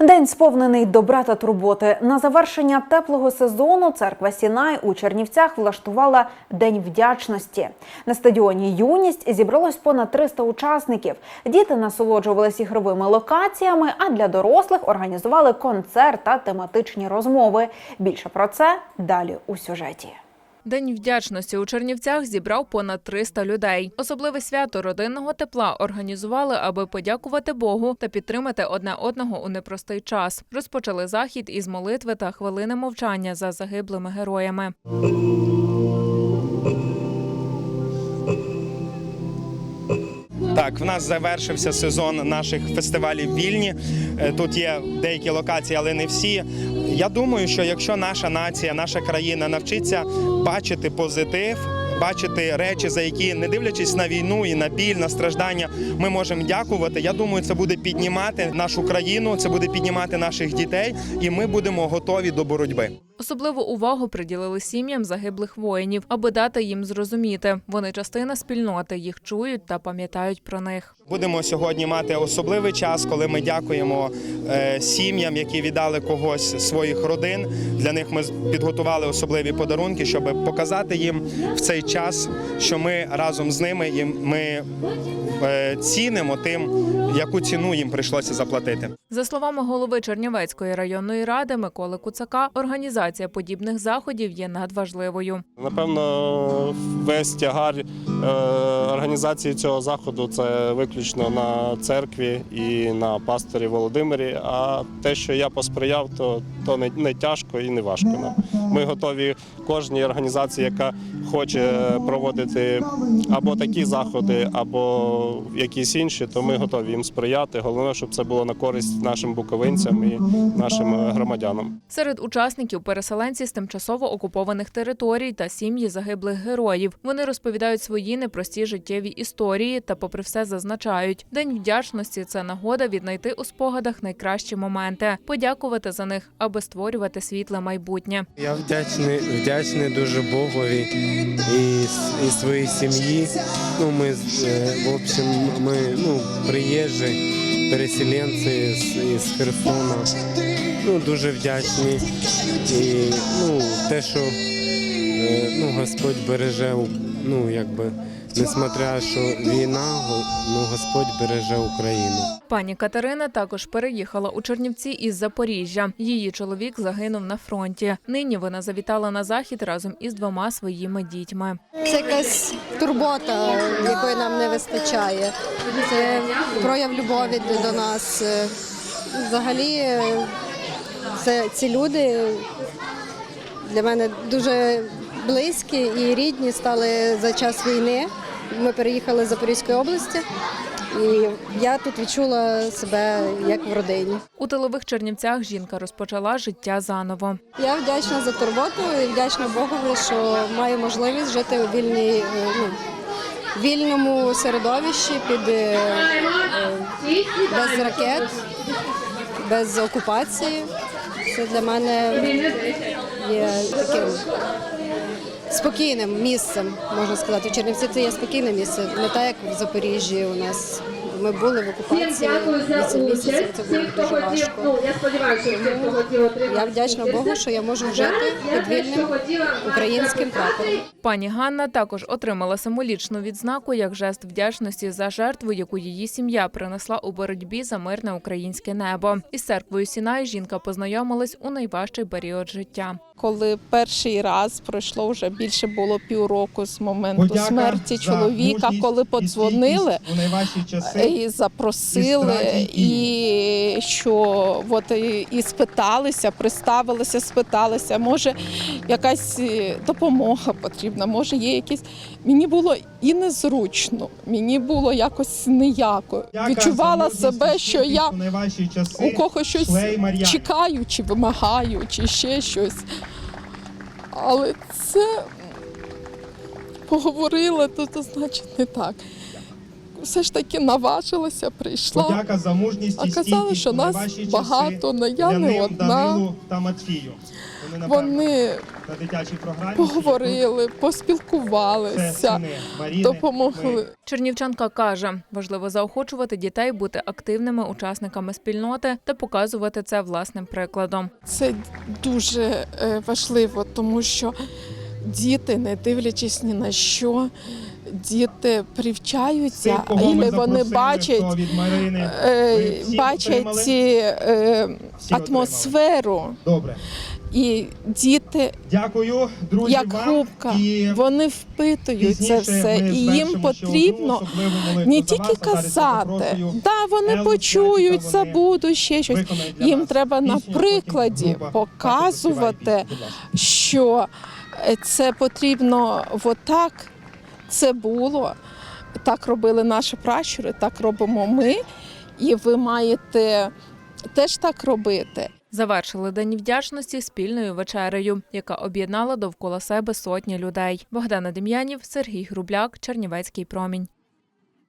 День сповнений добра та турботи. На завершення теплого сезону церква Сінай у Чернівцях влаштувала День вдячності. На стадіоні Юність зібралось понад 300 учасників. Діти насолоджувалися ігровими локаціями, а для дорослих організували концерт та тематичні розмови. Більше про це далі у сюжеті. День вдячності у Чернівцях зібрав понад 300 людей. Особливе свято родинного тепла організували, аби подякувати Богу та підтримати одне одного у непростий час. Розпочали захід із молитви та хвилини мовчання за загиблими героями. Так, в нас завершився сезон наших фестивалів вільні. Е, Тут є деякі локації, але не всі. Я думаю, що якщо наша нація, наша країна навчиться бачити позитив. Бачити речі, за які, не дивлячись на війну і на біль, на страждання, ми можемо дякувати. Я думаю, це буде піднімати нашу країну, це буде піднімати наших дітей, і ми будемо готові до боротьби. Особливу увагу приділили сім'ям загиблих воїнів, аби дати їм зрозуміти. Вони частина спільноти, їх чують та пам'ятають про них. Будемо сьогодні мати особливий час, коли ми дякуємо е, сім'ям, які віддали когось своїх родин. Для них ми підготували особливі подарунки, щоб показати їм в цей час, що ми разом з ними і ми е, цінимо тим, яку ціну їм прийшлося заплатити. За словами голови Чернівецької районної ради Миколи Куцака, організація подібних заходів є надважливою. Напевно, весь тягар е, організації цього заходу це виключно на церкві і на пасторі Володимирі. А те, що я посприяв, то, то не, не тяжко і не важко. Ми готові кожній організації, яка хоче проводити або такі заходи, або якісь інші, то ми готові їм сприяти. Головне, щоб це було на користь нашим буковинцям і нашим громадянам. Серед учасників переселенці з тимчасово окупованих територій та сім'ї загиблих героїв. Вони розповідають свої непрості життєві історії та, попри все, зазначають, день вдячності це нагода віднайти у спогадах найкращі моменти, подякувати за них, аби створювати світле майбутнє. Я вдячний, вдячний дуже Богові і, і своїй сім'ї. Ну, ми, е, в общем, ми ну, приїжджі, переселенці з, з Херсона. Ну, дуже вдячні. І ну, те, що е, ну, Господь береже, ну, якби, несмотря, що війна, ну, Господь береже Україну. Пані Катерина також переїхала у Чернівці із Запоріжжя. Її чоловік загинув на фронті. Нині вона завітала на захід разом із двома своїми дітьми. Це якась турбота, якої нам не вистачає. Це прояв любові до нас. Е, Взагалі, е, це ці люди для мене дуже близькі і рідні стали за час війни. Ми переїхали з Запорізької області, і я тут відчула себе як в родині. У тилових Чернівцях жінка розпочала життя заново. Я вдячна за турботу і вдячна Богові, що маю можливість жити у вільній, е, ну, вільному середовищі під е, е, без ракет, без окупації. Це для мене є таким спокійним місцем, можна сказати. Чернівці це є спокійне місце, не так як в Запоріжжі у нас. Ми були в окупації 8 місяців, це було дуже важко. Я вдячна Богу, що я можу жити під вільним українським прапором. Пані Ганна також отримала символічну відзнаку як жест вдячності за жертву, яку її сім'я принесла у боротьбі за мирне українське небо. Із церквою Сінай жінка познайомилась у найважчий період життя. Коли перший раз пройшло вже більше було півроку з моменту смерті чоловіка, коли подзвонили часи. і запросили, і що от і, і спиталися, представилися, спиталися, може якась е, допомога потрібна, може є якісь. Мені було і незручно, мені було якось ніяко. Відчувала себе, що я у когось щось чекаю, чи вимагаю, чи ще щось. Але це поговорила, то, то значить не так. Все ж таки наважилася, прийшла. Подяка за мужність А казали, що у нас часи багато, але я не одна. Та Матвію. Вони, Вони на дитячій програмі поговорили, поспілкувалися, Маріни. допомогли. Чернівчанка каже, важливо заохочувати дітей бути активними учасниками спільноти та показувати це власним прикладом. Це дуже е, важливо, тому що діти, не дивлячись ні на що, діти привчаються, і вони бачать, е, бачать ці, е, атмосферу. Добре. І діти, Дякую, друзі, як І вони впитують це все, і їм потрібно не тільки. Казати, да, вони почують, забудуть ще щось. Їм треба на прикладі показувати, що е, це потрібно отак. Це було. Так робили наші пращури, так робимо ми. І ви маєте теж так робити. Завершили День вдячності спільною вечерею, яка об'єднала довкола себе сотні людей. Богдана Дем'янів, Сергій Грубляк, Чернівецький промінь.